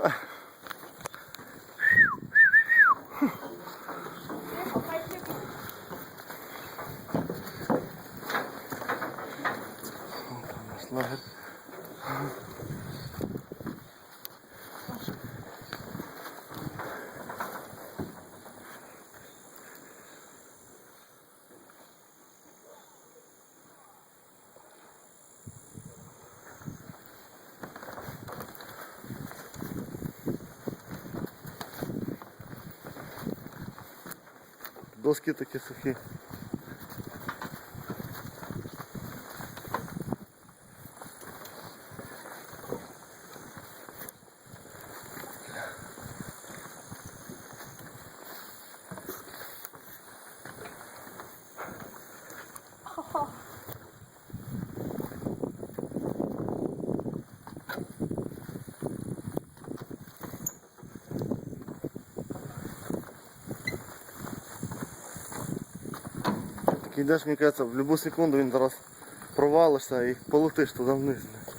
Там наш лагерь. Доски такі сухі. йдеш, мені кажеться, в будь-яку секунду він зараз провалишся і полетиш туди вниз. блядь.